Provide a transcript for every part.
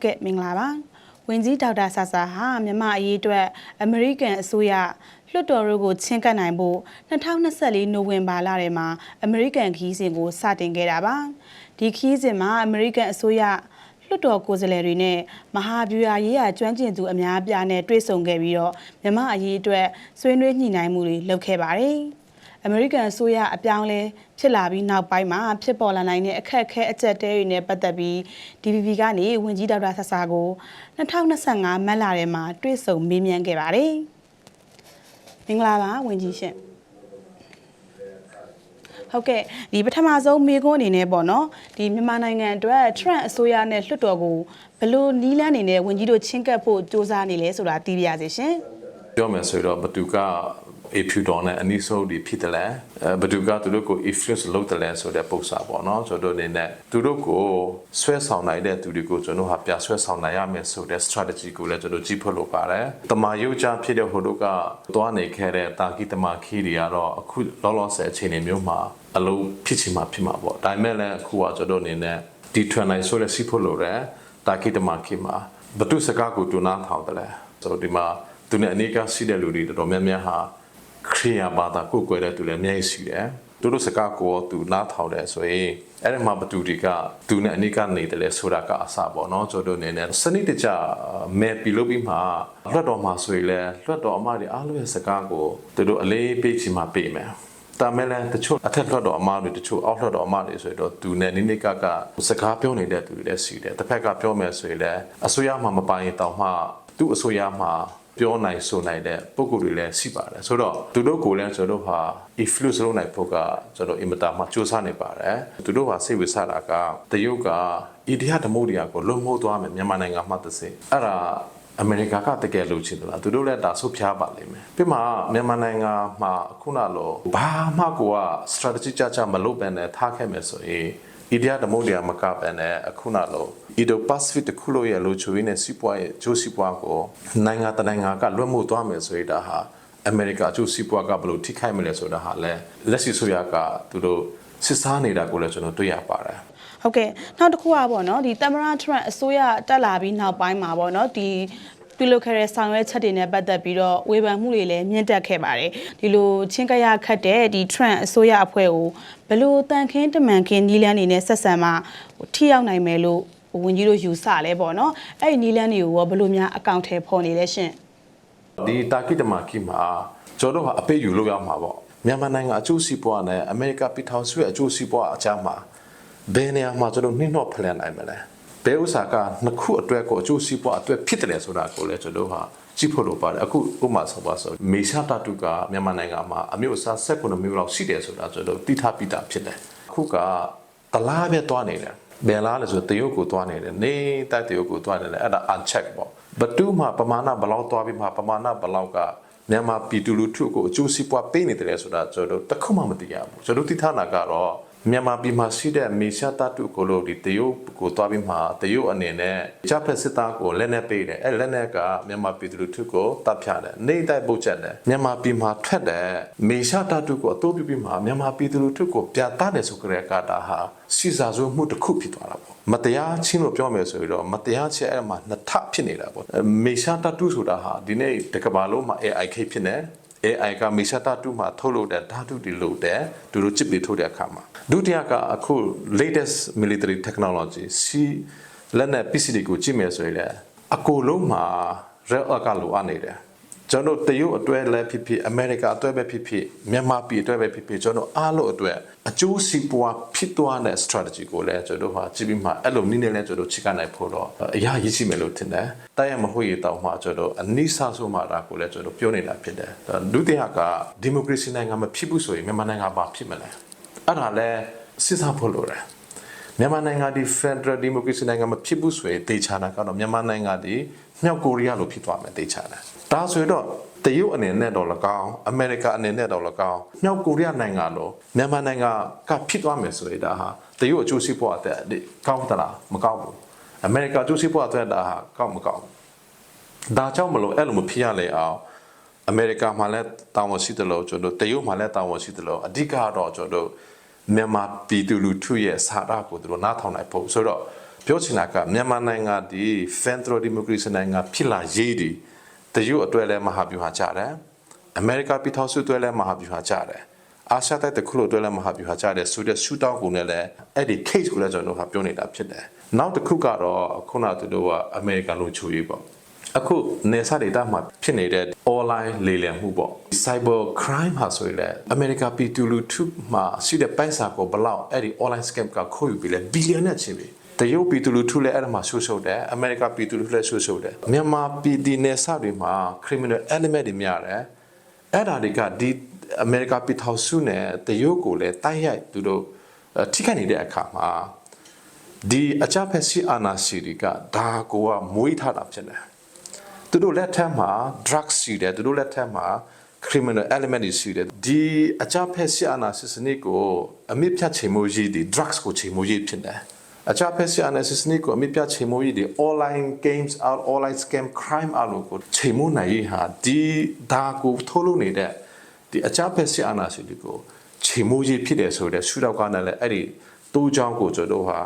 ဟုတ်ကဲ့မင်္ဂလာပါဝင်ကြီးဒေါက်တာဆာဆာဟာမြန်မာအရေးအတွက်အမေရိကန်အစိုးရလွှတ်တော်တို့ကိုချင်းကပ်နိုင်ဖို့2024နိုဝင်ဘာလထဲမှာအမေရိကန်ခီးစဉ်ကိုစတင်ခဲ့တာပါဒီခီးစဉ်မှာအမေရိကန်အစိုးရလွှတ်တော်ကိုယ်စားလှယ်တွေနဲ့မဟာဗျူဟာရေးရာကျွမ်းကျင်သူအများအပြားနဲ့တွေ့ဆုံခဲ့ပြီးတော့မြန်မာအရေးအတွက်ဆွေးနွေးညှိနှိုင်းမှုတွေလုပ်ခဲ့ပါတယ် အမေရိကန်အစိုးရအပြောင်းလဲဖြစ်လာပြီးနောက်ပိုင်းမှာဖြစ်ပေါ်လာနိုင်တဲ့အခက်အခဲအကျက်တဲတွေနဲ့ပတ်သက်ပြီး DVB ကနေဝင်ကြီးဒေါက်တာဆဆာကို2025မတ်လထဲမှာတွေ့ဆုံမေးမြန်းခဲ့ပါတယ်။မင်္ဂလာပါဝင်ကြီးရှင်။ဟုတ်ကဲ့ဒီပထမဆုံးမေးခွန်းအနေနဲ့ပေါ့နော်ဒီမြန်မာနိုင်ငံအတွက် Trump အစိုးရနဲ့လွှတ်တော်ကိုဘယ်လိုနီးလန်းနေနဲ့ဝင်ကြီးတို့ချင်းကပ်ဖို့စ조사နေလဲဆိုတာသိပြရစေရှင်။ပြောမယ်ဆိုတော့ဘသူက a few don နဲ့အနည်းဆုံးဒီဖြစ်တယ်လဲအဲဘသူကသူတို့ကို influence လုပ်တယ်လဲဆိုတဲ့ပုံစံပေါ့နော်ကျွန်တော်တို့အနေနဲ့သူတို့ကိုဆွဲဆောင်နိုင်တဲ့သူတွေကိုကျွန်တော်ဟာပြဆွဲဆောင်နိုင်ရမယ်ဆိုတဲ့ strategy ကိုလည်းကျွန်တော်ကြည့်ဖို့လိုပါတယ်တမာယုတ်ချဖြစ်တဲ့ဟိုတို့ကသွားနေခဲ့တဲ့တာဂီတမာခီတွေကတော့အခုလောလောဆယ်အခြေအနေမျိုးမှာအလုံးဖြစ်ချင်မှဖြစ်မှာပေါ့ဒါပေမဲ့လည်းအခုကကျွန်တော်အနေနဲ့ဒီထွန်နိုင်ဆိုတဲ့စီဖို့လိုတယ်တာဂီတမာခီမှာဘသူစကားကိုတူနာထောင်တယ်လဲဆိုတော့ဒီမှာသူနဲ့အနေကရှိတဲ့လူတွေတော်တော်များများဟာ ခရိယာဘာသာကိုယ်ကွယ်တဲ့သူလည်းအများကြီးရှိတယ်သူတို့စကားကိုသူနားထောင်တယ်ဆိုရင်အဲ့ဒီမှာဘသူတွေကသူနဲ့အနိကနေတယ်လဲဆိုတာကအစပေါ့နော်ကျွန်တော်တို့အနေနဲ့စနစ်တကျမဲပီလို့ပြီးမှလွတ်တော်မှာဆိုရင်လဲလွတ်တော်အမတွေအားလုံးရဲ့စကားကိုသူတို့အလေးပေးချင်မှပေးမယ်တာမဲလန်တချို့အထက်လွှတ်တော်အမတွေတချို့အောက်လွှတ်တော်အမတွေဆိုတော့သူနဲ့နိနိကကစကားပြောနေတဲ့သူတွေလည်းရှိတယ်တစ်ဖက်ကပြောမယ်ဆိုရင်လည်းအစိုးရမှမပိုင်တောင်မှသူ့အစိုးရမှ ပြောနိုင်ဆိုနိုင်တဲ့ပုံကိုယ်တွေလည်းရှိပါတယ်ဆိုတော့သူတို့ကိုလည်းကျွန်တော်တို့ဟာ influence လုပ်နိုင်ဖို့ကကျွန်တော်အင်မတန်မှစူးစမ်းနေပါတယ်သူတို့ဟာစိတ်ဝိစားတာကတရုတ်က idea ဓမ္မတရားကိုလုံမိုးသွားမယ်မြန်မာနိုင်ငံမှာတစ်စက်အဲ့ဒါအမေရိကကတကယ်လုပ်ချင်တယ်လားသူတို့လည်းဒါဆုတ်ဖျားပါလိမ့်မယ်ပြီးမှမြန်မာနိုင်ငံမှာခုနလိုဘာမှကိုက strategy ကြကြမလုပ်ဘဲနဲ့ထားခဲ့မယ်ဆိုရင် idea ဓမ္မတရားမကဘဲနဲ့အခုနလို Indo Pacific တခုလို့ရဲ့လူချိုရင်းနဲ့စီးပွားရဲ့ကျိုးစီးပွားကိုနိုင်ငံတနိုင်ငံကလွတ်မှုသွားမယ်ဆိုရတာဟာအမေရိကအကျိုးစီးပွားကဘယ်လိုထိခိုက်မလဲဆိုတာဟာလဲလက်ရှိဆိုရကသူတို့စစ်စားနေတာကိုလည်းကျွန်တော်တွေ့ရပါတယ်ဟုတ်ကဲ့နောက်တစ်ခုကပေါ့နော်ဒီသမ္မတထရန့်အစိုးရတက်လာပြီးနောက်ပိုင်းမှာပေါ့နော်ဒီ ပြုလုပ်ခဲ့တဲ့ဆောင်ရွက်ချက်တွေနဲ့ပတ်သက်ပြီးတော့ဝေဖန်မှုတွေလည်းမြင့်တက်ခဲ့ပါတယ်ဒီလိုချင်းကရခတ်တဲ့ဒီ Trump အစိုးရအဖွဲ့ကိုဘယ်လိုတန်ခင်းတမန်ခင်းနီးလန်းနေနဲ့ဆက်ဆံမှဟိုထိရောက်နိုင်မယ်လို့ဝင်ကြီးတို့ယူဆလဲပေါ့နော်အဲ့ဒီနီးလန်းတွေကိုရောဘယ်လိုများအကောင့်ထဲပေါ်နေလဲရှင်ဒီတာကိတမကီမှာကျွန်တော်တို့ဟာအပိတ်ယူလို့ရမှာပေါ့မြန်မာနိုင်ငံအကျိုးစီးပွားနဲ့အမေရိကပြည်ထောင်စုရဲ့အကျိုးစီးပွားအကြားမှာဘယ်နေရာမှာကျွန်တော်နှိမ့်တော့ဖလှန်နိုင်မလဲ ဘယ်ဥစ္စာကနှစ်ခုအတွက်ကိုအကျိုးစီးပွားအတွက်ဖြစ်တယ်ဆိုတာကိုလည်းကျွန်တော်တို့ဟာကြည့်ဖို့လိုပါတယ်အခုဥပမာဆိုပါဆိုမေရှာတတုကမြန်မာနိုင်ငံမှာအမျိုးအစား16မျိုးလောက်ရှိတယ်ဆိုတာကျွန်တော်တိထားပြီးသားဖြစ်တယ်အခုကတလားပဲတွားနေတယ်ဘယ်လားလဲဆိုတရုတ်ကိုတွားနေတယ်နေတိုက်တရုတ်ကိုတွားနေတယ်အဲ့ဒါ uncheck ပေါ့ဘတူးမှာပမာဏဘယ်လောက်တွားပြီးမှပမာဏဘယ်လောက်ကမြန်မာပြည်သူလူထုကိုအကျိုးစီးပွားပေးနေတယ်ဆိုတာကျွန်တော်တို့တခုမှမသိရဘူးကျွန်တော်တိထားတာကတော့ မြန်မာပြည်မှာရှိတဲ့မေရှာတတုကိုလို့ဒီတရုတ်ကိုတွားပြီးမှတရုတ်အနေနဲ့ဂျပန်စစ်သားကိုလက်နဲ့ပေးတယ်အဲ့လက်နဲ့ကမြန်မာပြည်သူလူထုကိုတပ်ဖြတ်တယ်နေတိုက်ပုတ်ချက်တယ်မြန်မာပြည်မှာထွက်တဲ့မေရှာတတုကိုအတိုးပြုပြီးမှမြန်မာပြည်သူလူထုကိုပြသတယ်ဆိုကြတဲ့ကာတာဟာစီစာဆိုမှုတစ်ခုဖြစ်သွားတာပေါ့မတရားချင်းလို့ပြောမယ်ဆိုရင်တော့မတရားချက်အဲ့မှာနှစ်ထဖြစ်နေတာပေါ့မေရှာတတုဆိုတာဟာဒီနေ့တကဘာလုံးမှာ AI ခိဖြစ်နေ AI ကမေရှာတာတူမှာထုတ်လုပ်တဲ့ဓာတုတွေလို့တဲ့သူတို့ချစ်ပြီးထုတ်တဲ့အခါမှာဒုတိယကအခု latest military technology စီလက်နဲ့ PC တွေကိုကြည့်မယ်ဆိုရင်လည်းအကိုလုံးမှာ red alert ကလိုအပ်နေတယ် ကျွန်တော်တရုတ်အတွဲလည်းဖြစ်ဖြစ်အမေရိကအတွဲပဲဖြစ်ဖြစ်မြန်မာပြည်အတွဲပဲဖြစ်ဖြစ်ကျွန်တော်အားလုံးအတွက်အကျိုးစီးပွားဖြစ်သွားတဲ့ strategy ကိုလည်းကျွန်တော်ဟာကြည့်ပြီးမှအဲ့လိုနည်းနဲ့လည်းကျွန်တော်ချိကနိုင်ဖို့တော့အရာရည်ရှိမယ်လို့ထင်တယ်။တိုက်ရမဟုတ်ရတောင်မှကျွန်တော်အနိစ္စဆိုမှတာကိုလည်းကျွန်တော်ပြောနေတာဖြစ်တယ်။ဒုတိယကဒီမိုကရေစီနိုင်ငံမဖြစ်ဘူးဆိုရင်မြန်မာနိုင်ငံဘာဖြစ်မလဲ။အဲ့ဒါလည်းစဉ်းစားဖို့လိုတယ်။ မြန်မာနိုင်ငံဒီ Federal Democracy နိုင်ငံမဖြစ်ဘူးဆိုရင်တေချာတာကတော့မြန်မာနိုင်ငံဒီမြောက်ကိုရီးယားလိုဖြစ်သွားမယ်တေချာတယ်။ဒါဆိုရင်တော့တရုတ်အနေနဲ့တော့၎င်းအမေရိကအနေနဲ့တော့၎င်းမြောက်ကိုရီးယားနိုင်ငံလိုမြန်မာနိုင်ငံကဖြစ်သွားမယ်ဆိုရင်ဒါဟာတရုတ်အကျိုးစီးပွားတဲ့ကောင်းသလားမကောင်းဘူး။အမေရိကအကျိုးစီးပွားတဲ့ဒါဟာကောင်းမကောင်းဘူး။ဒါကြောင့်မလို့အဲ့လိုမဖြစ်ရလေအောင်အမေရိကမှာလည်းတာဝန်ရှိတယ်လို့ကျွန်တော်တရုတ်မှာလည်းတာဝန်ရှိတယ်လို့အဓိကတော့ကျွန်တော် မြန်မာပြည်သူလူထုရဲ့စာရကိုသူတို့နားထောင်နိုင်ဖို့ဆိုတော့ပြောချင်တာကမြန်မာနိုင်ငံဒီ Federal Democracy နိုင်ငံဖြစ်လာရေးဒီတရုတ်အတွက်လည်းမဟာဗျူဟာကြတယ်အမေရိကပြည်ထောင်စုအတွက်လည်းမဟာဗျူဟာကြတယ်အာရှတိုက်တစ်ခုလုံးအတွက်လည်းမဟာဗျူဟာကြတယ်ဆိုတဲ့ရှူတောင်းကိုလည်းအဲ့ဒီ case ကိုလည်းကျွန်တော်တို့ကပြောနေတာဖြစ်တယ်နောက်တစ်ခုကတော့ခုနကသူတို့ကအမေရိကန်လူချိုရေးပေါ့ အခုနေစာဒေတာမှာဖြစ်နေတဲ့ online လေလံမှုပေါ့ cyber crime ဟာဆိုရင်လည်းအမေရိကပြည်သူလူထုမှာရှိတဲ့ပိုင်စာကိုဘလောက်အဲ့ဒီ online scam ကခိုးယူပြီးလဲဘီလီယံနဲ့ချင်ပြီတရုတ်ပြည်သူလူထုလည်းအဲ့ဒါမှာဆွဆွတယ်အမေရိကပြည်သူလူထုလည်းဆွဆွတယ်မြန်မာပြည်ဒီနေစာတွေမှာ criminal element တွေများတယ်အဲ့ဒါတွေကဒီအမေရိကပြည်ထောင်စုနဲ့တရုတ်ကိုလည်းတိုက်ရိုက်သူတို့အဲ့ထိခိုက်နေတဲ့အခါမှာဒီအကြဖက်စီအာနာစီတွေကဒါကိုကမွေးထားတာဖြစ်တယ် သူတို့လက်ထက်မှာ drugs ရှိတယ်သူတို့လက်ထက်မှာ criminal element တွေရှိတယ်ဒီအကြဖက်ဆီအာနာစစ်စနစ်ကိုအမြင့်ဖြတ်ချိန်မိုးရေးဒီ drugs ကိုချိန်မိုးရေးဖြစ်တယ်အကြဖက်ဆီအာနာစစ်စနစ်ကိုအမြင့်ဖြတ်ချိန်မိုးရေးဒီ online games out online scam crime အလို့ကိုချိန်မိုးနိုင်ရေးဟာဒီဒါကိုထိုးလို့နေတဲ့ဒီအကြဖက်ဆီအာနာစစ်ကိုချိန်မိုးရေးဖြစ်တယ်ဆိုတဲ့ရှုထောက်ကလည်းအဲ့ဒီတိုးချောင်းကိုကျွန်တော်တို့ဟာ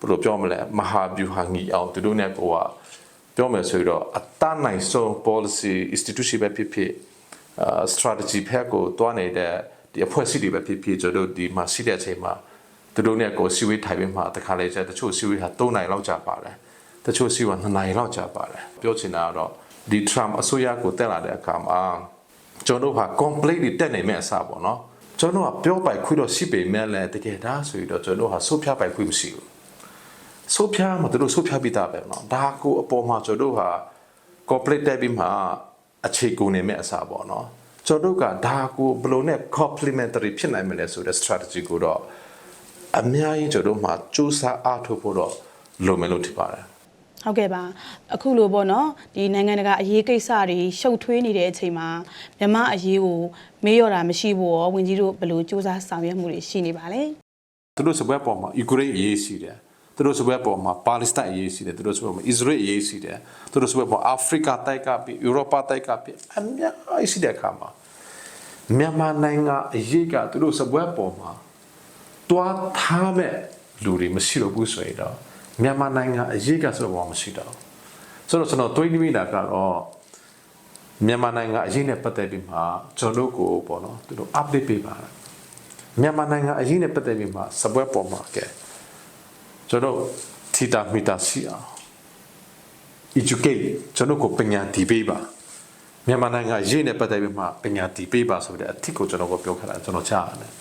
ဘယ်လိုပြောမလဲမဟာဗျူဟာငီအောင်သူတို့နဲ့ကိုက ပြောမယ်ဆိုတော့အတန်းနိုင်ဆုံး policy institution ပဲဖြစ်ဖြစ်အာ strategy ဖက်ကိုတွားနေတဲ့ဒီအဖွဲ့အစည်းတွေပဲဖြစ်ဖြစ်ကျွန်တော်တို့ဒီမှာရှိတဲ့အချိန်မှာသူတို့နဲ့ကိုစီဝေးထိုင်ပြီးမှတခါလေကျတချို့စီဝေးဟာ3နိုင်လောက်ကြာပါတယ်တချို့စီဝေးက2နိုင်လောက်ကြာပါတယ်ပြောချင်တာကတော့ဒီ Trump အစိုးရကိုတက်လာတဲ့အခါမှာကျွန်တော်တို့ဟာ completely တက်နေမဲ့အစားပေါ့နော်ကျွန်တော်ကပြောပိုက်ခွင့်တော့ရှိပေမဲ့လည်းတကယ်ဒါဆိုရင်တော့ကျွန်တော်ဟာစိုးဖြားပိုက်ခွင့်မရှိဘူး ဆိုးဖြားမှာသူတို့ဆိုးဖြားပြီးသားပဲเนาะဒါကိုအပေါ်မှာကျွန်တော်တို့ဟာ complete တက်ပြီးမှအခြေကိုနေမဲ့အစားပေါ့เนาะကျွန်တော်တို့ကဒါကိုဘယ်လိုနဲ့ complementary ဖြစ်နိုင်မလဲဆိုတဲ့ strategy ကိုတော့အများကြီးကျွန်တော်တို့မှာစူးစမ်းအားထုတ်ဖို့တော့လိုမယ်လို့ထင်ပါတယ် ဟုတ်ကဲ့ပါအခုလိုပေါ့နော်ဒီနိုင်ငံတကာအရေးကိစ္စတွေရှုပ်ထွေးနေတဲ့အချိန်မှာမြန်မာအရေးကိုမေးရတာမရှိဘူးရောဝင်ကြီးတို့ဘယ်လိုစူးစမ်းဆောင်ရွက်မှုတွေရှိနေပါလဲ သူတို့စပွဲပေါ်မှာယူကရိန်းအရေးရှိတယ် သူတို့စပွဲပေါ်မှာပါလက်စတိုင်းအရေးရှိတယ်သူတို့စပွဲမှာအစ္စရေးအရေးရှိတယ်သူတို့စပွဲပေါ်အာဖရိကတိုက်ကပြီးဥရောပတိုက်ကပြီးအများကြီးရှိတဲ့အခါမှာမြန်မာနိုင်ငံအရေးကသူတို့စပွဲပေါ်မှာတွားထားမဲ့လူတွေမရှိတော့ဘူးဆိုရင်တော့မြန်မာနိုင်ငံအရေးကဆိုတော့မရှိတော့ဘူးဆိုတော့ကျွန်တော်တွေးမိတာကတော့မြန်မာနိုင်ငံအရေးနဲ့ပတ်သက်ပြီးမှကျွန်တော်တို့ကိုပေါ့နော်သူတို့ update ပေးပါလားမြန်မာနိုင်ငံအရေးနဲ့ပတ်သက်ပြီးမှစပွဲပေါ်မှာကဲ ကျွန်တော်ထီတာမီတာစီအောင် educate ကျွန်တော်ကိုပညာတည်ပေးပါမြန်မာနိုင်ငံအရေးနဲ့ပတ်သက်ပြီးမှပညာတည်ပေးပါဆိုတဲ့အထစ်ကိုကျွန်တော်ကပြောခတာကျွန်တော်ကြားရတယ်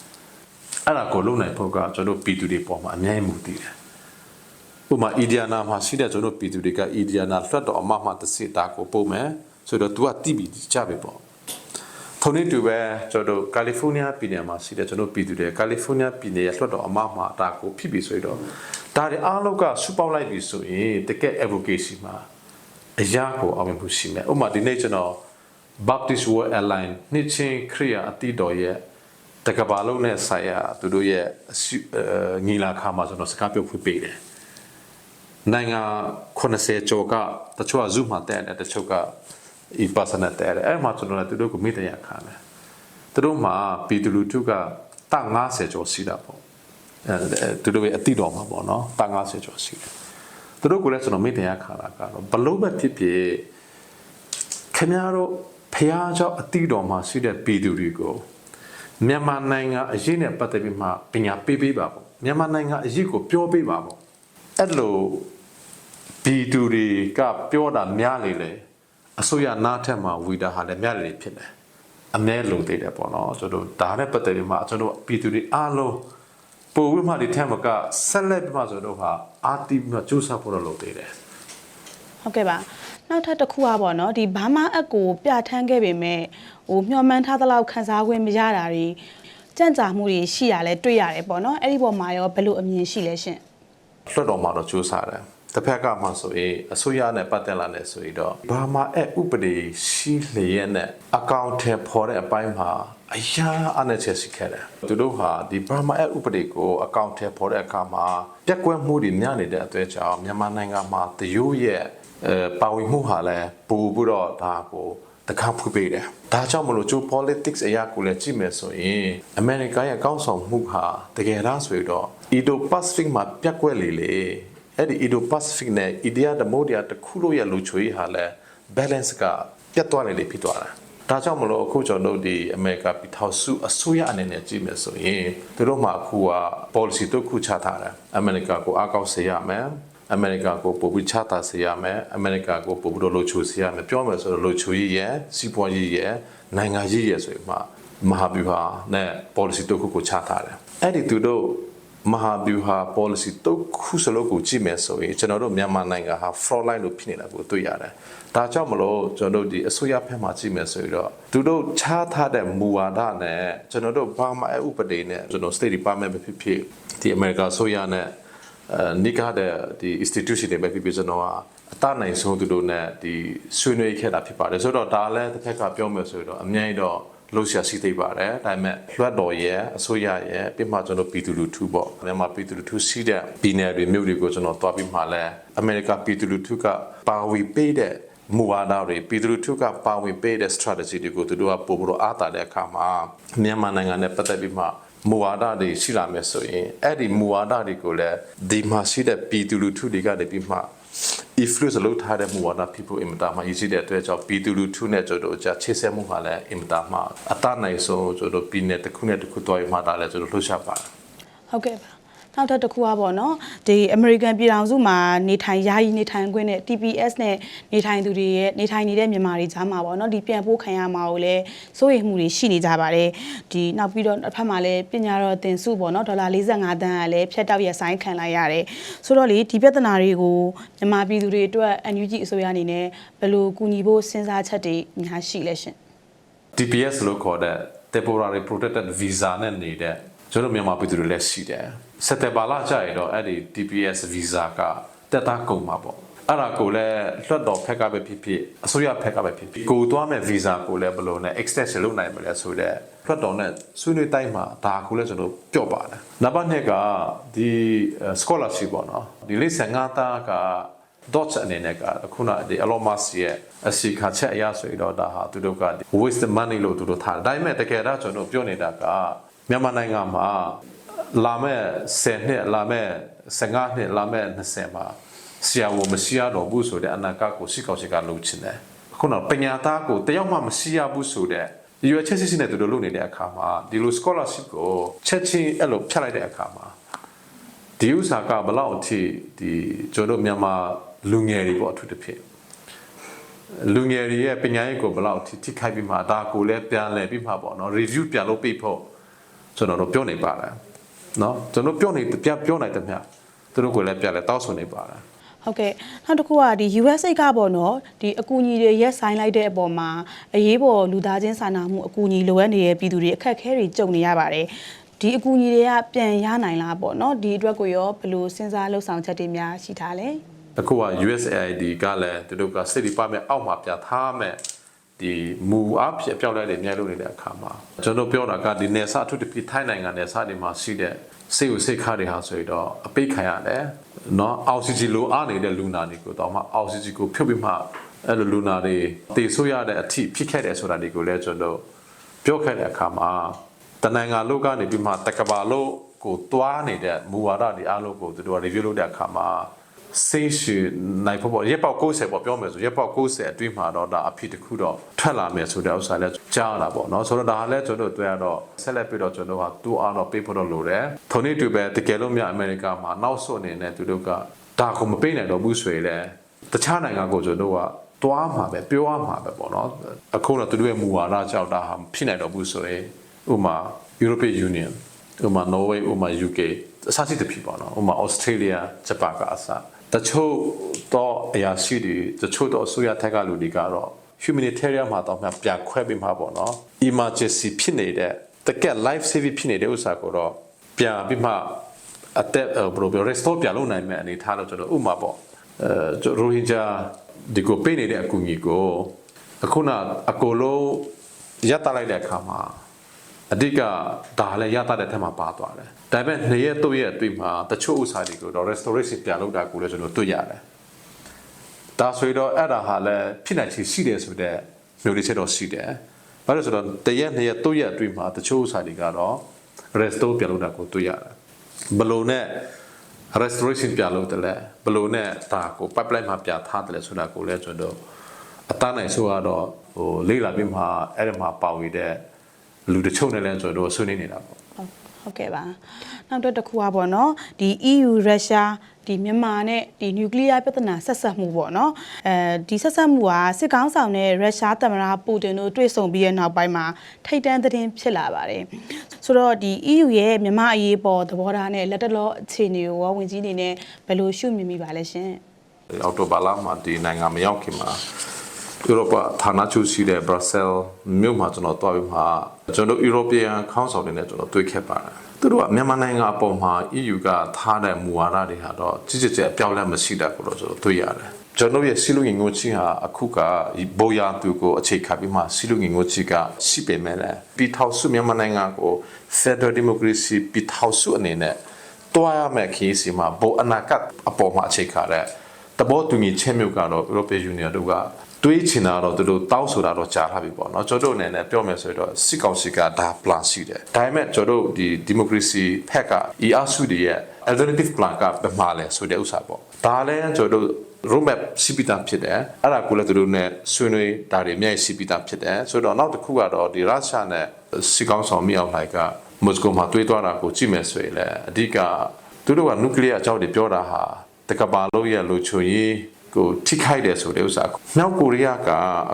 အဲ့ဒါကိုလုံနိုင်ဖို့ကကျွန်တော်ပြည်သူတွေပေါ်မှာအများကြီးမူတည်တယ်ဥပမာအီဒီယာနာမှာရှိတဲ့ကျွန်တော်ပြည်သူတွေကအီဒီယာနာလွှတ်တော်အမတ်မှတစ်စစ်တာကိုပုံမယ်ဆိုတော့ तू ကတိပြီးကြပဲပေါ့ထုံနေတူပဲကျွန်တော်တို့ကယ်လီဖိုးနီးယားပြည်နယ်မှာရှိတဲ့ကျွန်တော်ပြည်သူတွေကယ်လီဖိုးနီးယားပြည်နယ်ရလွှတ်တော်အမတ်မှာဒါကိုဖြစ်ပြီးဆိုတော့ ဒါတွေအားလုံးကစူပေါက်လိုက်ပြီဆိုရင်တကယ် advocacy မှာအရာကိုအောင်မြင်မှုရှိမယ်ဥပမာဒီနေ့ကျွန်တော် Baptist World Airline နှစ်ချင်းခရိယာအတိတော်ရဲ့တကဘာလုံးနဲ့ဆိုင်ရာသူတို့ရဲ့အစုအဲညီလာခံမှာကျွန်တော်စကားပြောဖွင့်ပေးတယ်နိုင်ငံ80ကျော်ကတချို့က Zoom မှာတက်တယ်တချို့က e personal တဲ့အဲ့မှာကျွန်တော်လည်းသူတို့ကိုမိတရခံတယ်သူတို့မှာပြည်သူလူထုကတ90ကျော်ရှိတာပေါ့အဲ သူတို့ရဲ့အတိတော်မှာပေါ့နော်တ90ကျော်ရှိတယ်သူတို့ကိုလည်းကျွန်တော်မိတရခံတာကတော့ဘလို့ပဲဖြစ်ဖြစ်ခင်ဗျားတို့ဖះเจ้าအတိတော်မှာရှိတဲ့ပြည်သူတွေကိုမြန်မာနိုင်ငံအရေးနဲ့ပတ်သက်ပြီးမှပညာပေးပေးပါပေါ့မြန်မာနိုင်ငံအရေးကိုပြောပေးပါပေါ့အဲ့လိုပြည်သူတွေကပြောတာများလေလေ အစိုးရနားထက်မှာဝီတာဟာလည်းမြတ်လေဖြစ်တယ်အမဲလုံသေးတယ်ပေါ့နော်ကျွန်တော်တို့ဒါနဲ့ပတ်သက်ပြီးမှကျွန်တော်ပြည်သူတွေအားလုံး ပို့ဝိမှဒီထက်မကဆက်လက်ပြီးမှကျွန်တော်တို့ဟာအာတီပြီးမှစူးစမ်းဖို့တော့လုပ်သေးတယ်ဟုတ်ကဲ့ပါနောက်ထပ်တစ်ခုอ่ะပေါ့နော်ဒီဘာမာအက်ကိုပြဋ္ဌာန်းခဲ့ပေမဲ့ဟိုမျှော်မှန်းထားသလောက်ခန်းစားခွင့်မရတာတွေကြံ့ကြာမှုတွေရှိရလဲတွေ့ရတယ်ပေါ့နော်အဲ့ဒီပေါ်မှာရောဘယ်လိုအမြင်ရှိလဲရှင်လွှတ်တော်မှာတော့စူးစမ်းတယ်တစ်ဖက်ကမှဆိုရင်အစိုးရနဲ့ပတ်သက်လာတယ်ဆိုရင်တော့ဘာမှအဲ့ဥပဒေရှိလျက်နဲ့အကောင့်ထဲပေါ်တဲ့အပိုင်းမှာ အရာအနေချက်ရှိခဲ့တယ်သူတို့ဟာဒီဘာမှအဲ့ဥပဒေကိုအကောင့်ထဲပေါ်တဲ့အခါမှာပြက်ကွက်မှုတွေများနေတဲ့အတွေ့အကြုံမြန်မာနိုင်ငံမှာတရုတ်ရဲ့အဲပါဝင်မှုဟာလည်းပူပြီးတော့ဒါကိုတခါဖွင့်ပေးတယ်။ဒါကြောင့်မလို့ကျိုး politics အရာကိုလည်းကြည့်မယ်ဆိုရင်အမေရိကန်ရဲ့ကောင်းဆောင်မှုဟာတကယ်လားဆိုတော့ Indo Pacific မှာပြက်ကွက်လေလေအဲ့ဒီ Indo-Pacific နဲ့ India တမိုးတရားတစ်ခုလို့ရလူချွေးဟာလဲ balance ကပြတ်သွားနေလေဖြစ်သွားတာ ဒါကြောင့်မလို့အခုကျွန်တော်တို့ဒီအမေရိကပြည်ထောင်စုအစိုးရအနေနဲ့ကြည့်မယ်ဆိုရင်သူတို့မှအခုက policy တစ်ခုချထားတယ်အမေရိကကိုအကောက်စေရမယ်အမေရိကကိုပို့ပြီးချတာစေရမယ်အမေရိကကိုပို့ပြီးတော့လှုပ်ချိုးစေရမယ်ပြောမယ်ဆိုတော့လှုပ်ချိုးရေးရဲ့စီးပွားရေးရဲ့နိုင်ငံရေးရဲ့ဆိုရင်မှမဟာဗျူဟာနဲ့ policy တစ်ခုကိုချထားတယ်အဲ့ဒီသူတို့ မဟာဗျူဟာ policy တုတ်ခုစလုံးကိုကြည့်မယ်ဆိုရင်ကျွန်တော်တို့မြန်မာနိုင်ငံဟာ fraud line လို့ဖြစ်နေတာကိုတွေ့ရတယ်။ဒါကြောင့်မလို့ကျွန်တော်တို့ဒီအစိုးရဘက်မှာကြည့်မယ်ဆိုရင်တော့သူတို့ချားထားတဲ့မူဝါဒနဲ့ကျွန်တော်တို့ဘာမှအဥပဒေနဲ့ကျွန်တော် State Department ပဲဖြစ်ဖြစ်ဒီ America အစိုးရနဲ့အဲနိကားတဲ့ဒီ institution တွေပဲဖြစ်ဖြစ်ကျွန်တော်ကအတနိုင်ဆုံးသူတို့နဲ့ဒီဆွေးနွေးခဲ့တာဖြစ်ပါတယ်ဆိုတော့ဒါလည်းတစ်ခါကပြောမယ်ဆိုရင်တော့အများကြီးတော့ လို့ရှာစီသိပါတယ်ဒါပေမဲ့လွှတ်တော်ရဲ့အစိုးရရဲ့ပြင်မှာကျွန်တော်ပြည်သူလူထုပေါ့မြန်မာပြည်သူလူထုစီးတဲ့ပြည်နယ်တွေမြို့တွေကိုကျွန်တော်တွားပြီးမှလဲအမေရိကပြည်သူလူထုကပါဝီပေးတဲ့မူဝါဒတွေပြည်သူလူထုကပါဝင်ပေးတဲ့ strategy တွေကိုသူတို့ကပို့ပြီးတော့အားတာတဲ့အခါမှာမြန်မာနိုင်ငံနဲ့ပတ်သက်ပြီးမှမူဝါဒတွေရှိလာမယ်ဆိုရင်အဲ့ဒီမူဝါဒတွေကိုလည်းဒီမှာရှိတဲ့ပြည်သူလူထုတွေကနေပြီးမှ influence လုပ်ထားတဲ့မူဝါဒ people အင်မတာမှာရည်ရှိတဲ့အတွက်ကြောင့်ပြည်သူလူထုနဲ့ကျွန်တော်တို့ကြာချေဆက်မှုမှာလည်းအင်မတာမှာအတနိုင်ဆုံးကျွန်တော်တို့ပြည်နယ်တစ်ခုနဲ့တစ်ခုတွားရမှာဒါလည်းကျွန်တော်လှုပ်ရှားပါတယ်ဟုတ်ကဲ့ပါ နောက်ထပ်တစ်ခုကပေါ့နော်ဒီ American ပြည်ထောင်စုမှာနေထိုင်ယာယီနေထိုင်ခွင့်နဲ့ TPS နဲ့နေထိုင်သူတွေရဲ့နေထိုင်နေတဲ့မြန်မာတွေကြားမှာပေါ့နော်ဒီပြန်ပို့ခံရမှာကိုလည်းစိုးရိမ်မှုတွေရှိနေကြပါတယ်ဒီနောက်ပြီးတော့တစ်ဖက်မှာလည်းပညာတော်တင်စုပေါ့နော်ဒေါ်လာ45တန်းကလည်းဖြတ်တောက်ရဆိုင်ခံလိုက်ရတယ်ဆိုတော့လေဒီပြဿနာတွေကိုမြန်မာပြည်သူတွေအတွက် NUG အစိုးရအနေနဲ့ဘယ်လိုကူညီဖို့စဉ်းစားချက်တွေအများရှိလဲရှင် TPS လို့ခေါ်တဲ့ temporary protected visa နဲ့နေတဲ့ကျွန်တော်မြန်မာပြည်သူတွေလည်းရှိတယ် စက်တင်ဘာလကြာရင်တော့အဲ့ဒီ TPS visa ကတက်တာကုန်မှာပေါ့အဲ့ဒါကိုလည်းလွှတ်တော်ဖက်ကပဲဖြစ်ဖြစ်အစိုးရဖက်ကပဲဖြစ်ဖြစ်ကိုသွားမဲ့ visa ကိုလည်းဘယ်လိုနဲ့ extension လုပ်နိုင်မလဲဆိုတော့လွှတ်တော်နဲ့ဆွေးနွေးတိုင်းမှာဒါကိုလည်းကျွန်တော်ပြော့ပါတယ်နောက်တစ်နှစ်ကဒီ scholarship ပေါ့နော်ဒီလေး55တာက dot အနေနဲ့ကခုနဒီ Elon Musk ရဲ့အစီခါချက်အရဆိုရင်တော့ဒါဟာသူတို့က waste money လို့သူတို့ထားတယ်ဒါပေမဲ့တကယ်တော့ကျွန်တော်ပြောနေတာကမြန်မာနိုင်ငံမှာ လာမဲ့10နှစ်လာမဲ့15နှစ်လာမဲ့20မှာဆရာဝန်မရှိရတော့ဘူးဆိုတဲ့အနာဂတ်ကိုရှိကောက်ရှိကလုပ်ချင်တယ်ခုနပညာသားကိုတယောက်မှမရှိရဘူးဆိုတဲ့ရွေးချက်စစ်စစ်နဲ့သူတို့လုပ်နေတဲ့အခါမှာဒီလို scholarship ကိုချက်ချင်းအဲ့လိုဖြတ်လိုက်တဲ့အခါမှာဒီဥစ္စာကဘလောက်အထိဒီကျွန်တော်တို့မြန်မာလူငယ်တွေပေါ့အထူးသဖြင့်လူငယ်တွေရဲ့ပညာရေးကိုဘလောက်အထိထိခိုက်ပြီးမှဒါကိုလည်းပြန်လဲပြီးမှပေါ့နော် review ပြန်လုပ်ပြီးဖို့ကျွန်တော်တို့ပြောနေပါတယ် နော်ကျွန်တော်ပြောနေပြန်ပြောနိုင်တယ်မြတ်သူတို့ကိုလည်းပြန်လဲတောက်ဆွနေပါတယ်ဟုတ်ကဲ့နောက်တစ်ခုကဒီ USA ကပေါ့နော်ဒီအကူအညီတွေရက်ဆိုင်လိုက်တဲ့အပေါ်မှာအရေးပေါ်လူသားချင်းစာနာမှုအကူအညီလိုအပ်နေတဲ့ပြည်သူတွေအခက်အခဲတွေကြုံနေရပါတယ်ဒီအကူအညီတွေကပြန်ရနိုင်လားပေါ့နော်ဒီအတွက်ကိုရောဘယ်လိုစဉ်းစားလှုပ်ဆောင်ချက်တွေများရှိထားလဲအခုက USAID ကလည်းသူတို့က State Department အောက်မှာပြထားမဲ့ ဒီမူအားဖြင့်ပြောင်းလဲတယ်မြဲလို့နေတဲ့အခါမှာကျွန်တော်ပြောတာကဒီနယ်စအထုတပိထိုင်းနိုင်ငံနယ်စတွေမှာရှိတဲ့စိတ်ကိုစိတ်ခါတွေဟာဆိုရင်တော့အပိတ်ခံရတယ်နော်အောက်ဆီဂျင်လိုအပ်နေတဲ့လူနာတွေကိုတော့မှအောက်ဆီဂျင်ကိုဖြုတ်ပြီးမှအဲ့လိုလူနာတွေတည်ဆိုးရတဲ့အထိဖြစ်ခဲ့တယ်ဆိုတာတွေကိုလည်းကျွန်တော်ပြောခဲ့တဲ့အခါမှာတနင်္ဂနွေလောက်ကနေပြီးမှတက္ကပါလို့ကိုတွားနေတဲ့မူဝါဒတွေအားလုံးကိုသူတို့က review လုပ်တဲ့အခါမှာ စိတ်ရှိနိုင်ဖို့ပေါ့ရက်ပေါက်60ပေါ့ပြောမယ်ဆိုရက်ပေါက်60အတွင်းမှာတော့ဒါအဖြစ်တစ်ခုတော့ထွက်လာမယ်ဆိုတဲ့ဥစ္စာလည်းကြားလာပေါ့နော်ဆိုတော့ဒါလည်းကျွန်တော်တို့တွေ့ရတော့ဆက်လက်ပြီးတော့ကျွန်တော်ကတူအောင်တော့ပေးဖို့တော့လိုတယ်ထုံနေတူပဲတကယ်လို့မြအမေရိကမှာနောက်ဆုတ်အနေနဲ့သူတို့ကဒါကိုမပေးနိုင်တော့ဘူးဆိုရင်လည်းတခြားနိုင်ငံကိုကျွန်တော်ကတွားမှာပဲပြောရမှာပဲပေါ့နော်အခုတော့သူတို့ရဲ့မူဝါဒကြောင့်ဒါဟာဖြစ်နိုင်တော့ဘူးဆိုရင်ဥမာ European Union ဥမာ Norway ဥမာ UK အစားစစ်တဖြစ်ပေါ့နော်ဥမာ Australia ဂျပန်ကအစား တချို့တော့အရာရှိတွေတချို့တော့အစိုးရထက်ကလူတွေကတော့ humanitarian မှာတော့မှပြန်ခွဲပြီးမှပေါ့နော် emergency ဖြစ်နေတဲ့တကယ် life saving ဖြစ်နေတဲ့ဥစ္စာကိုတော့ပြန်ပြီးမှအသက်ဘယ်လိုပြော restore ပြန်လုပ်နိုင်မယ့်အနေထားတော့ကျွန်တော်ဥမာပေါ့အဲရိုဟင်ဂျာဒီကိုပေးနေတဲ့အကူအညီကိုအခုနအကိုလုံးရပ်တလိုက်တဲ့အခါမှာ အဓိကဒါလည်းရတတဲ့ထက်မှာပါသွားတယ်။ဒါပေမဲ့နှစ်ရက်သုံးရက်အတွင်းမှာတချို့ဥစ္စာတွေကိုတော့ restoration ပြန်လုပ်တာကိုလည်းကျွန်တော်တွေ့ရတယ်။ဒါဆိုတော့အဲ့ဒါဟာလည်းဖြစ်နိုင်ချေရှိတယ်ဆိုတော့မျိုးလေးချက်တော့ရှိတယ်။ဘာလို့ဆိုတော့တရက်နှစ်ရက်သုံးရက်အတွင်းမှာတချို့ဥစ္စာတွေကတော့ restore ပြန်လုပ်တာကိုတွေ့ရတယ်။ဘလို့နဲ့ restoration ပြလို့တယ်လေဘယ်လိုနဲ့ဒါကို pipeline မှာပြထားတယ်လဲဆိုတာကိုလည်းကျွန်တော်အတန်းနိုင်ဆိုတော့ဟိုလေးလာပြီးမှအဲ့ဒီမှာပါဝင်တဲ့ လူတချို့နဲ့လည်းကျွန်တော်ဆွေးနွေးနေတာပေါ့ဟုတ်ဟုတ်ကဲ့ပါနောက်တော့တစ်ခုပါပေါ့နော်ဒီ EU ရုရှားဒီမြန်မာနဲ့ဒီနျူကလ িয়ার ပြဿနာဆက်ဆက်မှုပေါ့နော်အဲဒီဆက်ဆက်မှုကစစ်ကောင်းဆောင်တဲ့ရုရှားသမ္မတပူတင်တို့တွေ့ဆုံပြီးတဲ့နောက်ပိုင်းမှာထိတ်တန့်သတင်းဖြစ်လာပါတယ်ဆိုတော့ဒီ EU ရဲ့မြန်မာအရေးပေါ်သဘောထားနဲ့လက်တလောအခြေအနေကိုရောဝင်ကြီးအနေနဲ့ဘယ်လိုရှုမြင်မိပါလဲရှင်အော်တိုဘာလမှာဒီနိုင်ငံမရောက်ခင်မှာ ဥရောပဌာနချုပ်ရှိတဲ့ Brussels မြို့မှာကျွန်တော်တွားပြီးမှကျွန်တော် European Council တွေနဲ့ကျွန်တော်တွေ့ခဲ့ပါတယ်သူတို့ကမြန်မာနိုင်ငံအပေါ်မှာ EU ကထားတဲ့မူဝါဒတွေဟာတော့ကြီးကြီးကျယ်အပြောင်းလဲမရှိတတ်ဘူးလို့ကျွန်တော်တွေ့ရတယ်ကျွန်တော်ရဲ့စီလူငင်ငိုချီဟာအခုကဘိုးရသူကိုအခြေခံပြီးမှစီလူငင်ငိုချီကရှိပေမဲ့လည်းပြည်ထောင်စုမြန်မာနိုင်ငံကို Federal Democracy ပြည်ထောင်စုအနေနဲ့တွားရမယ့်ခရီးစီမှာဘိုးအနာဂတ်အပေါ်မှာအခြေခံတဲ့တဘောတူညီချက်မျိုးကတော့ European Union တို့က တွေးချင်တာတော့သူတို့တောင်းဆိုတာတော့ကြားထားပြီပေါ့နော်ကျွန်တော်တို့အနေနဲ့ပြောမယ်ဆိုတော့စစ်ကောင်စီကဒါ plan ရှိတယ်ဒါပေမဲ့ကျွန်တော်တို့ဒီ democracy ဖက်က ER စုတွေရဲ့ alternative plan ကဘယ်မှာလဲဆိုတဲ့ဥစ္စာပေါ့ဒါလည်းကျွန်တော်တို့ roadmap စီပီတာဖြစ်တယ်အဲ့ဒါကိုလည်းသူတို့ ਨੇ ဆွေးနွေးဒါတွေအများကြီးစီပီတာဖြစ်တယ်ဆိုတော့နောက်တစ်ခုကတော့ဒီရုရှားနဲ့စစ်ကောင်ဆောင်မြောက်လိုက်ကမော်စကိုမှာတွေးသွားတာကိုကြည့်မယ်ဆိုရင်လည်းအဓိကသူတို့ကနျူကလ িয়ার အကြောင်းတွေပြောတာဟာတကဘာလုံးရဲ့လိုချွန်ရေး ကိုထိခိုက်တယ်ဆိုတဲ့ဥစ္စာမြောက်ကိုရီးယားက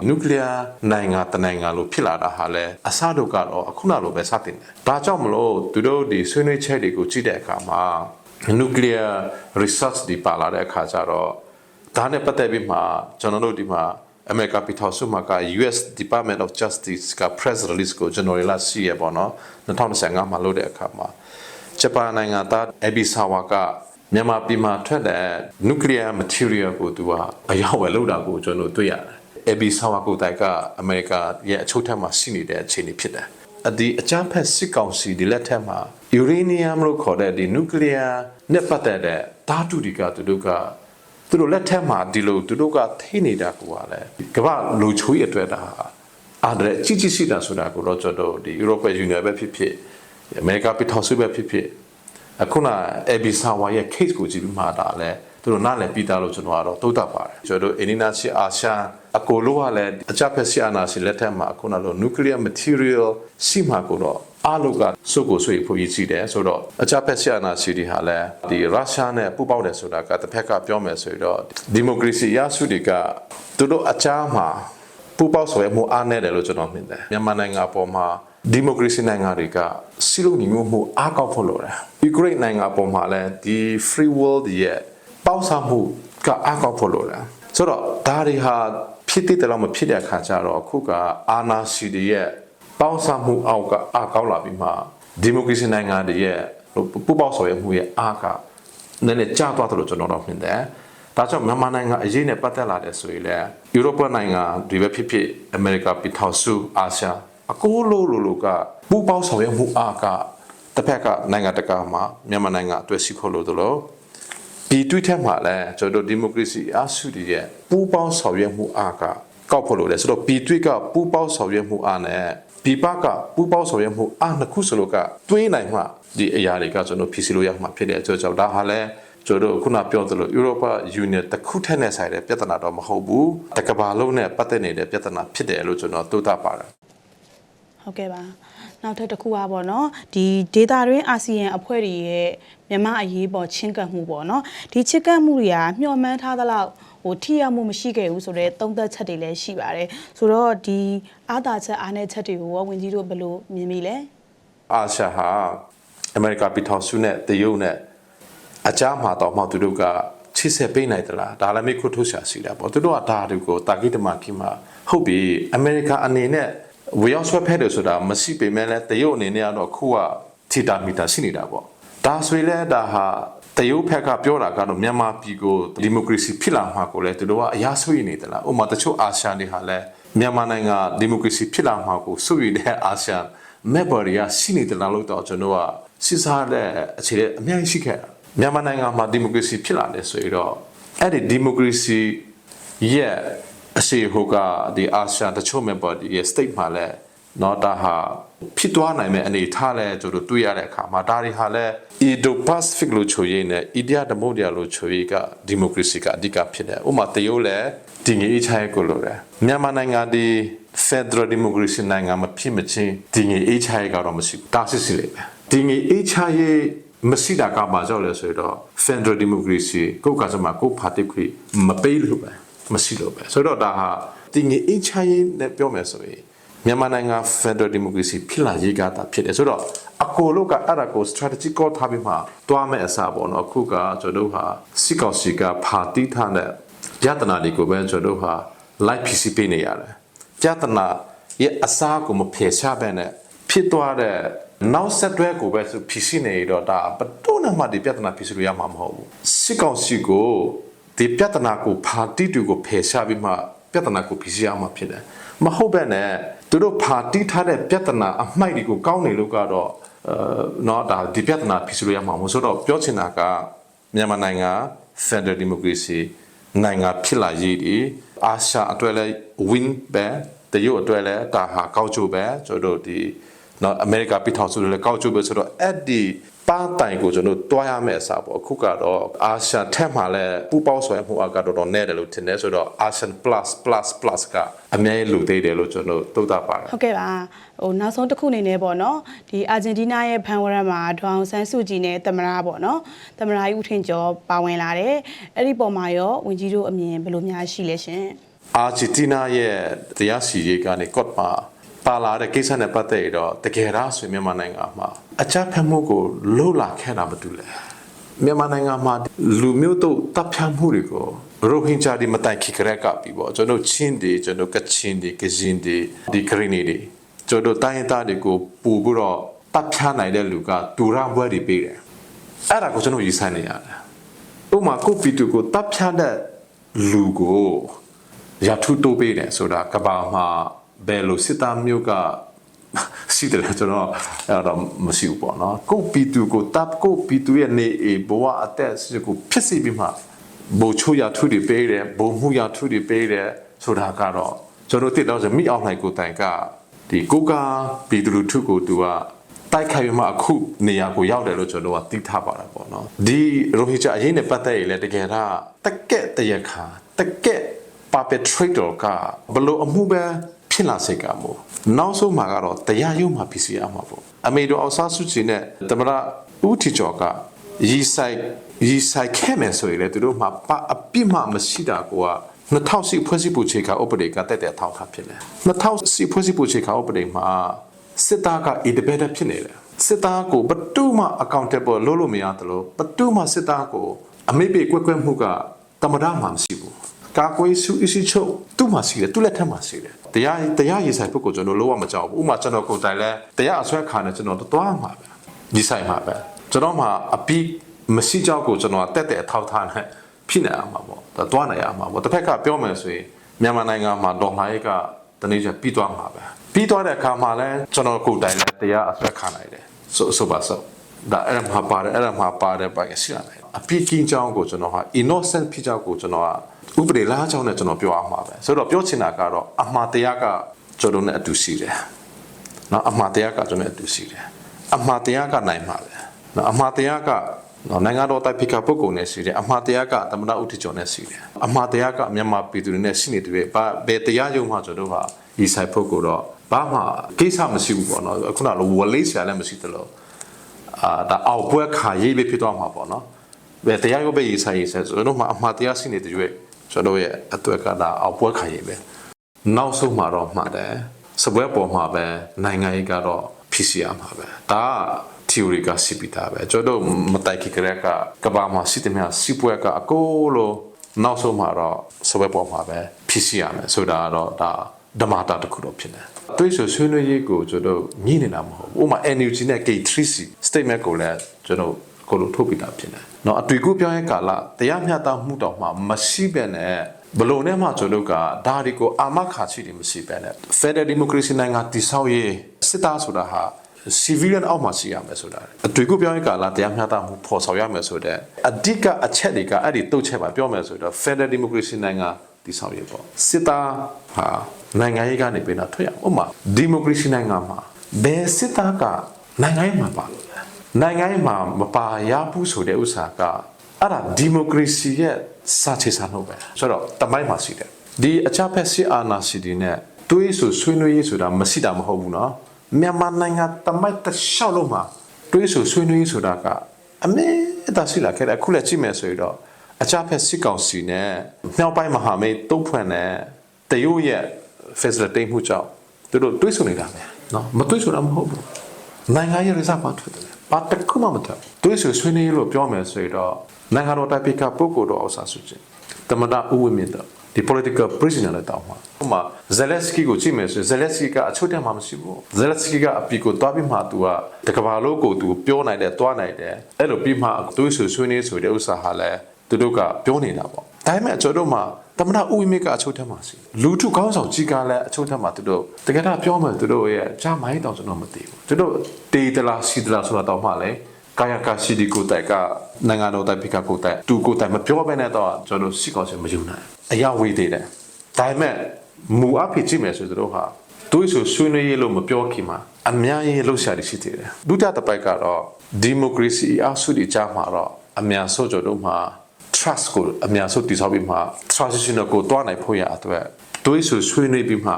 နျူကလ িয়ার နိုင်ငံတနိုင်ငံလို့ဖြစ်လာတာဟာလဲအစတို့ကတော့အခုနလိုပဲစတင်တယ်ဒါကြောင့်မလို့သူတို့ဒီဆွေးနွေးချက်တွေကိုကြည့်တဲ့အခါမှာနျူကလ িয়ার research ဒီပါလာတဲ့အခါကျတော့ဒါနဲ့ပတ်သက်ပြီးမှကျွန်တော်တို့ဒီမှာ America ပြည်ထောင်စုမှာက US Department of Justice က press release ကို January လရှိရပေါ့နော်2025မှာလုပ်တဲ့အခါမှာဂျပန်နိုင်ငံသားအဘီဆာဝါက မြန်မာပြည်မှာထွက်တဲ့ nuclear material ကိုသူကအရောက်ဝယ်လုပ်တာကိုကျွန်တော်တွေ့ရတယ်။အဘီဆာဝါကိုတိုင်ကအမေရိကရဲ့အချုပ်ထက်မှာရှိနေတဲ့အခြေအနေဖြစ်တယ်။အဒီအကြမ်းဖက်စစ်ကောင်စီဒီလက်ထက်မှာ uranium လို့ခေါ်တဲ့ဒီ nuclear နဲ့ပတ်သက်တဲ့ဓာတုတွေကသူတို့ကသူတို့လက်ထက်မှာဒီလိုသူတို့ကထိနေတာကိုကလည်းကမ္ဘာလူချိုးရအတွက်ဒါအားတဲ့ကြီးကြီးရှိတာဆိုတာကိုတော့ကျွန်တော်ဒီ European Union ပဲဖြစ်ဖြစ်အမေရိကပြည်ထောင်စုပဲဖြစ်ဖြစ် အခုန AB Sawa ရဲ့ case ကိုကြည့်ပြီးမှဒါလည်းသူတို့နားလည်ပြီးသားလို့ကျွန်တော်ကတော့သုံးသပ်ပါတယ်ကျွန်တော်တို့အင်နီနာချီအာရှအကိုလိုကလည်းအကြပ်ဖက်ဆီအာနာစီလက်ထက်မှာအခုနလို nuclear material စီမှာကိုတော့အားလုံးကစုပ်ကိုဆွေးဖို့ရည်ကြည့်တယ်ဆိုတော့အကြပ်ဖက်ဆီအာနာစီတွေဟာလည်းဒီရုရှားနဲ့ပူးပေါင်းတယ်ဆိုတာကတစ်ဖက်ကပြောမယ်ဆိုတော့ဒီမိုကရေစီရစုတွေကသူတို့အချားမှာပူးပေါင်းဆောင်ရွက်မှုအားနည်းတယ်လို့ကျွန်တော်မြင်တယ်မြန်မာနိုင်ငံအပေါ်မှာ ဒီမိုကရေစီနိုင်ငံတွေကစီလိုညီညွတ်မှုအားကောက်ဖို့လိုတယ်ယူကရိန်းနိုင်ငံအပေါ်မှာလည်းဒီ free world ရဲ့ပေါင်းစပ်မှုကအားကောက်ဖို့လိုတယ်ဆိုတော့ဒါတွေဟာဖြစ်တဲ့တော့မဖြစ်တဲ့အခါကျတော့အခုကအာနာစီတွေရဲ့ပေါင်းစပ်မှုအောက်ကအားကောက်လာပြီးမှဒီမိုကရေစီနိုင်ငံတွေရဲ့ပူးပေါင်းဆောင်ရွက်မှုရဲ့အားကနည်းနည်းကျသွားတယ်လို့ကျွန်တော်တို့မြင်တယ်ဒါကြောင့်မြန်မာနိုင်ငံအရေးနဲ့ပတ်သက်လာတဲ့ဆိုရင်လည်းယူရိုပနိုင်ငံတွေပဲဖြစ်ဖြစ်အမေရိကပြည်ထောင်စုအာရှ အကိုလိုလိုလိုကပူးပေါင်းဆောင်ရွက်မှုအားကတစ်ဖက်ကနိုင်ငံတကာမှာမြန်မာနိုင်ငံအတွက်ရှိဖို့လို့လို့ဒီတွေ့ထက်မှာလည်းကျွန်တော်ဒီမိုကရေစီအားစုတည်ရဲ့ပူးပေါင်းဆောင်ရွက်မှုအားကကောက်ဖို့လို့လေဆိုတော့ပြည်တွေ့ကပူးပေါင်းဆောင်ရွက်မှုအားနဲ့ပြည်ပကပူးပေါင်းဆောင်ရွက်မှုအားနှစ်ခုစလုံးကတွင်းနိုင်မှဒီအရာတွေကကျွန်တော်ဖြစ်စီလို့ရမှာဖြစ်တဲ့အကြောင်းကြောင့်ဒါဟာလည်းကျွန်တော်ခုနပြောသလို Europa Union တစ်ခုထက်နဲ့ဆိုင်တဲ့ပြဿနာတော့မဟုတ်ဘူးတကဘာလုံးနဲ့ပတ်သက်နေတဲ့ပြဿနာဖြစ်တယ်လို့ကျွန်တော်သို့တာပါတယ် ဟုတ်ကဲ့ပါနောက်ထပ်တစ်ခုပါပေါ့နော်ဒီ data တွင်းအာဆီယံအဖွဲ့တွေရဲ့မြန်မာအရေးပေါ်ချင်းကပ်မှုပေါ့နော်ဒီချင်းကပ်မှုတွေကမျှော်မှန်းထားသလောက်ဟိုထိရောက်မှုမရှိခဲ့ဘူးဆိုတော့သုံးသက်ချက်တွေလည်းရှိပါတယ်ဆိုတော့ဒီအာသာချက်အားနည်းချက်တွေကိုရောဝင်ကြီးတို့ဘယ်လိုမြင်မိလဲအာရှဟာအမေရိကပြည်ထောင်စုနဲ့တရုတ်နဲ့အကြမ်းမှာတော့မှသူတို့ကချစ်ဆက်ပေးနိုင်သလားဒါလည်းမေခုထုတ်ရှာရှိတာပေါ့သူတို့ကဒါတွေကိုတာဂိတမကိမှာဟုတ်ပြီအမေရိကအနေနဲ့ ဝေရောက်ဆွဲဖက်တယ်ဆိုတာမရှိပေမဲ့လည်းတရုတ်အနေနဲ့ကတော့ခုကထီတာမီတာရှိနေတာပေါ့ဒါဆိုရင်လည်းဒါဟာတရုတ်ဖက်ကပြောတာကတော့မြန်မာပြည်ကိုဒီမိုကရေစီဖြစ်လာမှာကိုလည်းသူတို့ကအရားဆွေးနေတယ်လားဥပမာတချို့အာရှန်တွေဟာလည်းမြန်မာနိုင်ငံဒီမိုကရေစီဖြစ်လာမှာကိုစိုးရိမ်တဲ့အာရှန် member တွေကရှိနေတယ်လားလို့တော့ကျွန်တော်ကစစ်စားတဲ့အခြေအနေအများကြီးရှိခဲ့တာမြန်မာနိုင်ငံမှာဒီမိုကရေစီဖြစ်လာတယ်ဆိုရင်တော့အဲ့ဒီဒီမိုကရေစီရဲ့ အစီဟိုကဒီအာရှန်တချို့ member တွေရဲ့ state မှာလည်းနော်ဒါဟာဖြစ်သွားနိုင်မဲ့အနေထားလဲကျွန်တော်တွေ့ရတဲ့အခါမှာဒါတွေဟာလဲ Indo Pacific လို့ချိုရင်းနဲ့ India Democracy လို့ချိုရင်းက democracy ကအဓိကဖြစ်တယ်ဥပမာတရုတ်လဲဒီငေးချိုင်းကိုလို့တယ်မြန်မာနိုင်ငံဒီ Federal Democracy နိုင်ငံမဖြစ်မချင်းဒီငေးချိုင်းကတော့မရှိဘူးတာစစ်စစ်လေးပဲဒီငေးချိုင်းရဲ့မရှိတာကပါကြောက်လဲဆိုတော့ Federal Democracy ကိုယ်ကစမှာကိုယ်ဖာတိခွေမပေးလို့ပဲ မရှိလို့ပဲဆိုတော့ဒါဟာဒီငေးချိုင်းနဲ့ပြောမယ်ဆိုရင်မြန်မာနိုင်ငံ Federal Democracy ဖြစ်လာရေးကတာဖြစ်တယ်ဆိုတော့အကိုလို့ကအဲ့ဒါကို strategy ကိုထားပြီးမှတွားမဲ့အစားပေါ့နော်အခုကကျွန်တော်တို့ဟာစစ်ကောင်စီကဖာတိထားတဲ့ယတနာတွေကိုပဲကျွန်တော်တို့ဟာ live PC ပေးနေရတယ်ယတနာရဲ့အစားကိုမဖယ်ရှားဘဲနဲ့ဖြစ်သွားတဲ့နောက်ဆက်တွဲကိုပဲဆို PC နေတော့ဒါဘတော်နဲ့မှဒီပြဿနာ PC လို့ရမှာမဟုတ်ဘူးစစ်ကောင်စီကို ဒီပြဿနာကိုဖာတိတူကိုဖယ်ရှားပြီးမှပြဿနာကို PC ရမှာဖြစ်တယ်မဟုတ်ဘဲနဲ့သူတို့ဖာတိထားတဲ့ပြဿနာအမိုက်တွေကိုကောင်းနေလို့ကတော့အဲတော့ဒါဒီပြဿနာ PC လို့ရမှာမဟုတ်ဆိုတော့ပြောချင်တာကမြန်မာနိုင်ငံ Federal Democracy နိုင်ငံဖြစ်လာရေးဒီအာရှအတွက်လဲ win ပဲတရုတ်အတွက်လဲဒါဟာကောက်ချိုပဲကျွန်တော်တို့ဒီနော်အမေရိကပြည်ထောင်စုတွေလဲကောက်ချိုပဲဆိုတော့အဲ့ဒီ ပါတိုင်ကိုကျွန်တော်တွားရမယ့်အစားပေါ့အခုကတော့အာရှထက်မှလဲပူပေါင်းဆွဲမှုအကတော့တော့နဲ့တယ်လို့ထင်တယ်ဆိုတော့ Asian Plus Plus Plus ကအများကြီးလူသေးတယ်လို့ကျွန်တော်သုံးသပ်ပါတယ်ဟုတ်ကဲ့ပါဟိုနောက်ဆုံးတစ်ခုအနေနဲ့ပေါ့နော်ဒီအာဂျင်တီးနားရဲ့ဖန်ဝရမှာဒေါအောင်ဆန်းစုကြည်နဲ့သမရာပေါ့နော်သမရာကြီးဦးထင်ကျော်ပါဝင်လာတယ်အဲ့ဒီပုံမှာရောဝင်ကြီးတို့အမြင်ဘယ်လိုများရှိလဲရှင်အာဂျင်တီးနားရဲ့တရားစီရင်ကနေကော့မှာ ပါလာတဲ့ကိစ္စနဲ့ပတ်သက်ရတော့တကယ်တော့ဆိုမြန်မာနိုင်ငံမှာအကြမ်းဖက်မှုကိုလှုပ်လာခဲ့တာမတူလဲမြန်မာနိုင်ငံမှာလူမျိုးတို့တပ်ဖြတ်မှုတွေကိုရိုဟင်ဂျာတွေမတိုင်ခိကရက်ကပြီးပေါ့ကျွန်တော်ချင်းတွေကျွန်တော်ကချင်တွေကရင်တွေဒီခရီးနေတွေကျွန်တော်တိုင်းရင်းသားတွေကိုပူပြီးတော့တပ်ဖြတ်နိုင်တဲ့လူကဒူရဘွဲတွေပေးတယ်အဲ့ဒါကိုကျွန်တော်ယူဆနေရတယ်ဥပမာကိုပီတူကိုတပ်ဖြတ်တဲ့လူကိုရထုတိုးပေးတယ်ဆိုတာကဘာမှာ ဘယ်လိုစစ်သားမျိုးကစီတယ်လဲကျွန်တော်အဲ့တော့မရှိဘူးပေါ့နော်ကိုပီတူကိုတပ်ကိုပီတူရဲ့နေအေဘဝအသက်စစ်ကိုဖြစ်စီပြီးမှဘိုလ်ချိုးရထုတွေပေးတယ်ဘုံမှုရထုတွေပေးတယ်ဆိုတာကတော့ကျွန်တော်တစ်တော့ဆိုမိအောင်နိုင်ကိုတိုင်ကဒီကိုကပီတူလူထုကိုသူကတိုက်ခိုက်ပြီးမှအခုနေရာကိုရောက်တယ်လို့ကျွန်တော်ကသိထားပါတာပေါ့နော်ဒီရိုဟင်ဂျာအရေးနဲ့ပတ်သက်ရင်လည်းတကယ်တော့တက်ကက်တရခါတက်ကက် perpetrator ကဘလို့အမှုပဲ ဖြစ်လာစေကမို့နောက်ဆုံးမှာကတော့တရားရုံးမှာဖြစ်စီရမှာပေါ့အမေတို့အောင်ဆာစုချီနဲ့တမရဦးထီကျော်ကရီဆိုင်ရီဆိုင်ခဲမယ်ဆိုရင်လေသူတို့မှာပါအပြစ်မှမရှိတာကိုက2010ဖွဲ့စည်းပုံခြေခါဥပဒေကတက်တဲ့ထောက်ထားဖြစ်တယ်2010ဖွဲ့စည်းပုံခြေခါဥပဒေမှာစစ်သားက independent ဖြစ်နေတယ်စစ်သားကိုဘတူးမှ accountable လုပ်လို့မရတယ်လို့ဘတူးမှစစ်သားကိုအမိပေကွက်ကွက်မှုကတမရမှမရှိဘူး ကာကွယ်စုအစီချုပ်သူ့မှာရှိတယ်သူ့လက်ထက်မှာရှိတယ်တရားတရားရေးဆိုင်ပုဂ္ဂိုလ်ကျွန်တော်လုံးဝမကြောက်ဘူးဥပမာကျွန်တော်ကိုယ်တိုင်လဲတရားအဆွဲခါနဲ့ကျွန်တော်သွားမှာပဲဒီဆိုင်မှာပဲကျွန်တော်မှာအပိမရှိကြောက်ကိုကျွန်တော်တက်တဲ့အထောက်ထားနဲ့ဖြစ်နေအောင်မှာပေါ့ဒါသွားနိုင်အောင်မှာပေါ့တစ်ဖက်ကပြောမယ်ဆိုရင်မြန်မာနိုင်ငံမှာဒေါ်လာရေးကတနေ့ကျပြီးသွားမှာပဲပြီးသွားတဲ့အခါမှာလဲကျွန်တော်ကိုယ်တိုင်လဲတရားအဆွဲခါနိုင်တယ်ဆိုဆိုပါဆိုဒါအဲ့ဒါမှာပါတယ်အဲ့ဒါမှာပါတယ်ပါရှိလာတယ်အပိကင်းကြောင်းကိုကျွန်တော်ဟာ innocent ဖြစ်ကြောင်းကိုကျွန်တော်က ဥပဒေလားချောင်းနဲ့ကျွန်တော်ပြောအောင်ပါပဲဆိုတော့ပြောချင်တာကတော့အမှားတရားကကျွန်တော်နဲ့အတူရှိတယ်နော်အမှားတရားကကျွန်တော်နဲ့အတူရှိတယ်အမှားတရားကနိုင်မှာပဲနော်အမှားတရားကနော်နိုင်ငံတော်တိုက်ဖိကပုဂ္ဂိုလ်နဲ့ရှိတယ်အမှားတရားကသမဏဥတီကျော်နဲ့ရှိတယ်အမှားတရားကမြန်မာပြည်သူတွေနဲ့ရှိနေတဲ့ဘယ်တရားရုံးမှကျွန်တော်ဟာဒီဆိုင်ပုဂ္ဂိုလ်တော့ဘာမှကိစ္စမရှိဘူးပေါ့နော်ခုနကဝလေးဆရာလည်းမရှိသလိုအာဒါအောက်ဘွဲခါရေးပဲဖြစ်သွားမှာပေါ့နော်ဘယ်တရားရုံးပဲရေးဆိုင်ရေးဆိုင်ဆိုတော့မှအမှားတရားရှိနေတဲ့ရွေး ကျွန်တော်ရဲ့အတွက်ကဒါအောက်ပွဲခံရပဲနောက်ဆုံးမှာတော့မှတ်တယ်စပွဲပေါ်မှာပဲနိုင်ငံရေးကတော့ဖြစ်စီရမှာပဲဒါက theory ကစီပီတာပဲကျွန်တော်မတိုက်ခိကရကကဘာမှာစီတမစီပွဲကအကိုလို့နောက်ဆုံးမှာတော့စပွဲပေါ်မှာပဲဖြစ်စီရမယ်ဆိုတာကတော့ဒါဓမ္မတာတစ်ခုတော့ဖြစ်တယ်တွေးဆိုဆွေးနွေးရေးကိုကျွန်တော်ညှိနေတာမဟုတ်ဘူးဥပမာ NUG နဲ့ K3C statement ကိုလည်းကျွန်တော် ကိုလိုထုတ်ပြတာဖြစ်တယ်။နော်အတွေ့ကူပြောင်းရဲ့ကာလတရားမျှတမှုတောင်မှမရှိပဲနဲ့ဘလို့နဲ့မှကျွန်တို့ကဒါတွေကိုအာမခါချိတွေမရှိပဲနဲ့ Federal Democracy နိုင်ငံတည်ဆောက်ရေးစစ်သားဆိုတာဟာ civilian အောက်မှာရှိရမယ်ဆိုတာအတွေ့ကူပြောင်းရေးကာလတရားမျှတမှုဖော်ဆောင်ရမယ်ဆိုတဲ့အဓိကအချက်တွေကအဲ့ဒီတုတ်ချက်ပါပြောမယ်ဆိုတော့ Federal Democracy နိုင်ငံတည်ဆောက်ရေးပေါ့စစ်သားဟာနိုင်ငံရေးကနေပြန်ထွက်ရဥပမာဒီမိုကရေစီနိုင်ငံမှာဘယ်စစ်သားကနိုင်ငံရေးမှာပါလို့ နိုင်ငံရေးမှာမပါရဘူးဆိုတဲ့ဥစ္စာကအဲ့ဒါဒီမိုကရေစီရဲ့စာချေစာနှုတ်ပဲဆိုတော့တမိုင်းမှာရှိတယ်ဒီအချဖက်စစ်အာဏာစီဒီနဲ့တွေးဆိုဆွေးနွေးရေးဆိုတာမရှိတာမဟုတ်ဘူးเนาะမြန်မာနိုင်ငံတမိုင်းတစ်လျှောက်လုံးမှာတွေးဆိုဆွေးနွေးရေးဆိုတာကအမေတာရှိလာခဲ့တယ်အခုလည်းကြည့်မယ်ဆိုရင်တော့အချဖက်စစ်ကောင်စီနဲ့မြောက်ပိုင်းမဟာမိတ်တုံ့ဖွင့်တဲ့တရုတ်ရဲ့ facilitate မှုကြောင့်သူတို့တွေးဆိုနေတာပဲเนาะမတွေးဆိုတာမဟုတ်ဘူး နိုင်ငံရေး result ပါထွက်တယ် ဘာတစ်ခုမှမထွက်တွေးဆွေဆွေးနွေးလို့ပြောမယ်ဆိုတော့နိုင်ငံတော်တိုင်ပင်ခံပုဂ္ဂိုလ်တော်အောက်ဆာစုချင်းတမန်တော်ဦးဝင်းမြင့်တော့ဒီ political prisoner လည်းတောင်းမှာဥပမာဇလက်စကီကိုကြည့်မယ်ဆိုရင်ဇလက်စကီကအချုပ်ထဲမှာမရှိဘူးဇလက်စကီကအပီကိုတွားပြီးမှသူကတကဘာလို့ကိုသူပြောနိုင်တယ်တွားနိုင်တယ်အဲ့လိုပြီးမှတွေးဆွေဆွေးနွေးဆိုတဲ့ဥစ္စာဟာလည်းသူတို့ကပြောနေတာပေါ့ဒါပေမဲ့ကျွန်တော်တို့မှာ တမနာဦးဝိမေကအချုပ်ထဲမှာစီလူထုကောင်းဆောင်ကြီးကလည်းအချုပ်ထဲမှာသူတို့တကယ်တော့ပြောမယ်သူတို့ရဲ့ဂျာမိုင်းတောင်ကျွန်တော်မသိဘူးသူတို့တေးတလားစီတလားဆိုတာတော့မှလည်းကာယကရှိဒီကိုတိုက်ကနိုင်ငံတော်တိုင်ပိကကိုတိုက်သူကိုတိုက်မပြောဘဲနဲ့တော့ကျွန်တော်စီကောင်းစမယူနိုင်အရာဝေးသေးတယ်ဒါပေမဲ့မူအဖြစ်ကြည့်မယ်ဆိုသူတို့ဟာတွေးဆိုဆွေးနွေးရေးလို့မပြောခင်မှာအများကြီးလှုပ်ရှားရရှိသေးတယ်ဒုတိယတစ်ပိုက်ကတော့ဒီမိုကရေစီအဆုဒီကြားမှာတော့အများဆုံးကျွန်တော်တို့မှာ trust ကိုအများဆုံးတည်ဆောက်ပြီးမှ transitional ကိုတွားနိုင်ဖို့ရအတွက်တွေးဆဆွေးနွေးပြီးမှဥ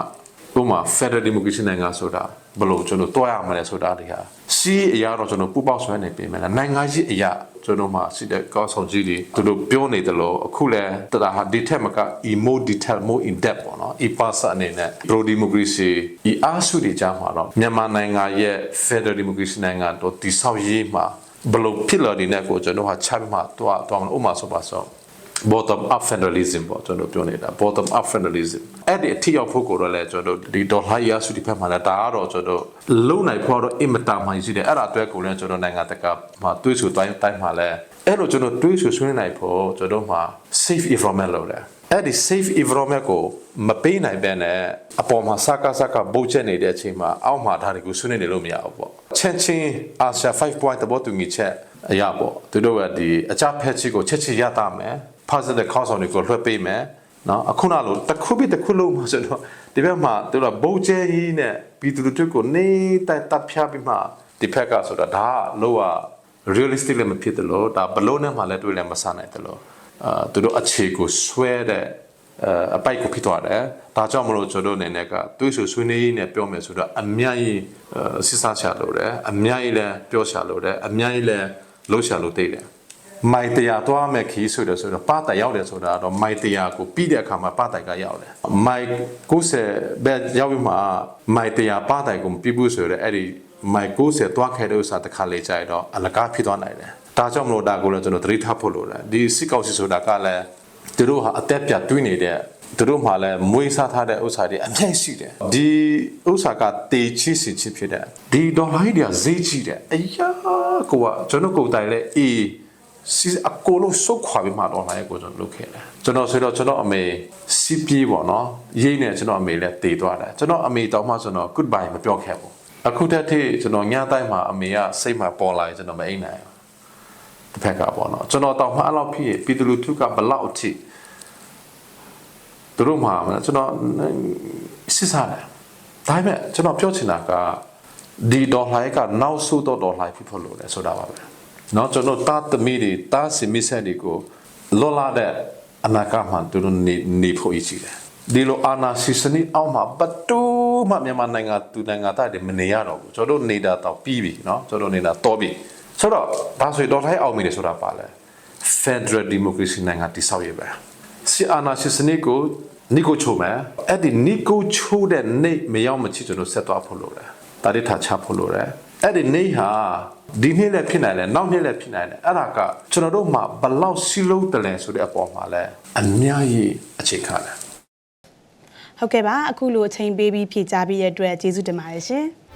ပမာ Federal Democracy နိုင်ငံဆိုတာဘယ်လိုကျွန်တော်တွားရမလဲဆိုတာတွေဟာစီးအရာတော့ကျွန်တော်ပူပေါက်ဆွဲနေပြင်မယ်လားနိုင်ငံကြီးအရာကျွန်တော်မှစီတဲ့ကောင်းဆောင်ကြီးတွေသူတို့ပြောနေတယ်လို့အခုလဲတဒါဟာဒီထက်မက emo detail more in depth ပေါ့နော် e pass အနေနဲ့ pro democracy ဒီအားစုတွေကြားမှာတော့မြန်မာနိုင်ငံရဲ့ Federal Democracy နိုင်ငံတော့တည်ဆောက်ရေးမှာ ဘယ်လိုဖြစ်လာနေတဲ့ကိုကျွန်တော်ဟာချမ်းမှာတွားတွားဥပမာဆိုပါဆို bottom up federalism ပေါ့ကျွန်တော်ပြောနေတာ bottom up federalism အဲ့ဒီအထီရောက်ဖို့ကိုတော့လဲကျွန်တော်ဒီ dollar ရစုဒီဖက်မှာလဲဒါကတော့ကျွန်တော်လုံနိုင်ဖို့တော့အင်မတန်မှရှိတယ်အဲ့ဒါအတွက်ကိုလည်းကျွန်တော်နိုင်ငံတကာမှာတွေးဆတိုင်းတိုင်းမှာလဲအဲ့လိုကျွန်တော်တွေးဆဆွေးနွေးနိုင်ဖို့ကျွန်တော်မှာ safe environment လို့လဲ အဲ့ဒီ safe environment ကိုမပေးနိုင်ပဲနဲ့အပေါ်မှာစကားစကားဘုတ်ချက်နေတဲ့အချိန်မှာအောက်မှာဒါတွေကိုဆွေးနွေးနေလို့မရဘူးပေါ့ချင်းချင်းအာရှ5 point တဘောတူညီချက်အရာပေါ့သူတို့ကဒီအကြဖက်ချစ်ကိုချက်ချစ်ရတာမယ် positive ခေါင်းဆောင်တွေကိုလွှတ်ပေးမယ်နော်အခုနလိုတစ်ခုပြီးတစ်ခုလုံးမှာဆိုတော့ဒီဘက်မှာသူတို့ကဘုတ်ကျဲကြီးနဲ့ပြည်သူတို့ကိုနေတိုက်တပ်ဖြားပြီးမှဒီဘက်ကဆိုတော့ဒါကလောက realistic လည်းမဖြစ်တယ်လို့ဒါဘလုံးနဲ့မှလည်းတွေ့လည်းမဆနိုင်တယ်လို့ အာသူတို့အခြေကိုဆွဲတဲ့အဲအပိုက်ကိုဖြစ်သွားတယ်ဒါကြောင့်မလို့ကျွန်တော်တို့အနေနဲ့ကတွေးဆဆွေးနွေးရေးနဲ့ပြောမယ်ဆိုတော့အများကြီးစစ်စားချလို့တယ်အများကြီးလည်းပြောချလို့တယ်အများကြီးလည်းလှုပ်ရှားလို့သိတယ်မိုင်တရာသွားမယ်ခီးဆိုတယ်ဆိုတော့ပါတိုင်ရောက်တယ်ဆိုတာတော့မိုင်တရာကိုပြီးတဲ့အခါမှာပါတိုင်ကရောက်တယ်မိုင်90ဘက်ရောက်ပြီးမှမိုင်တရာပါတိုင်ကိုပြီးဘူးဆိုတော့အဲ့ဒီမိုင်90သွားခဲ့တဲ့ဥစ္စာတစ်ခါလေကြာရတော့အလကားဖြစ်သွားနိုင်တယ် ဒါကြောင့်မလို့ဒါကိုလည်းကျွန်တော်သတိထားဖို့လိုတယ်ဒီစစ်ကောင်စီဆိုတာကလည်းသူတို့ဟာအသက်ပြတ်တွင်းနေတဲ့သူတို့မှလည်းမွေးစားထားတဲ့ဥစ္စာတွေအများရှိတယ်ဒီဥစ္စာကတေချစ်စီချစ်ဖြစ်တယ်ဒီဒေါ်လာကြီးတွေကဈေးကြီးတယ်အရာကိုကကျွန်တော်ကိုယ်တိုင်လည်းအေးစီအကိုလို့စုတ်ခွာပြီးမှဒေါ်လာရဲ့ကိုကျွန်တော်လုပ်ခဲ့တယ်ကျွန်တော်ဆိုတော့ကျွန်တော်အမေစီပြေးပေါ့နော်ရိတ်နေကျွန်တော်အမေလည်းတေသွားတယ်ကျွန်တော်အမေတောင်းမှကျွန်တော် goodbye မပြောခဲ့ဘူးအခုတည်းထိကျွန်တော်ညတိုင်းမှာအမေကစိတ်မှာပေါ်လာရင်ကျွန်တော်မအိမ်နိုင်ဘူး တစ်ဖက်ကပေါ့နော်ကျွန်တော်တောင်းမှအဲ့လောက်ဖြစ်ပြည်သူလူထုကဘလောက်အထိသူတို့မှာကျွန်တော်စစ်စားတယ်ဒါပေမဲ့ကျွန်တော်ပြောချင်တာကဒီဒေါ်လာကနောက်ဆုတော့ဒေါ်လာဖြစ်ဖို့လို့လဲဆိုတာပါပဲเนาะကျွန်တော်တာသမီးတွေတာစမီဆက်တွေကိုလောလာတဲ့အနာဂတ်မှာသူတို့နေနေဖို့ရည်ကြီးတယ်ဒီလိုအာနာစီစနီအောက်မှာဘတူမှမြန်မာနိုင်ငံသူနိုင်ငံသားတွေမနေရတော့ဘူးကျွန်တော်တို့နေတာတော့ပြီးပြီเนาะကျွန်တော်နေတာတော့ပြီ ဆိုတော့ဒါဆိုရင်ဒေါ်လာအောင်မိတယ်ဆိုတာပါလဲ Federal Democracy နိုင်ငံတိဆောက်ရပဲစီအာနာစီစနီကိုနီကိုချိုမယ်အဲ့ဒီနီကိုချိုတဲ့နေမရောက်မချစ်ကျွန်တော်ဆက်သွားဖို့လို့တယ်ဒါတွေထားချဖို့လို့တယ်အဲ့ဒီနေဟာဒီနေ့လည်းဖြစ်နိုင်တယ်နောက်နေ့လည်းဖြစ်နိုင်တယ်အဲ့ဒါကကျွန်တော်တို့မှာဘလောက်စီလုံးတယ်လဲဆိုတဲ့အပေါ်မှာလဲအများကြီးအခြေခံတယ်ဟုတ်ကဲ့ပါအခုလိုအချိန်ပေးပြီးဖြည့်ကြပြီးရတဲ့အတွက်ကျေးဇူးတင်ပါတယ်ရှင်။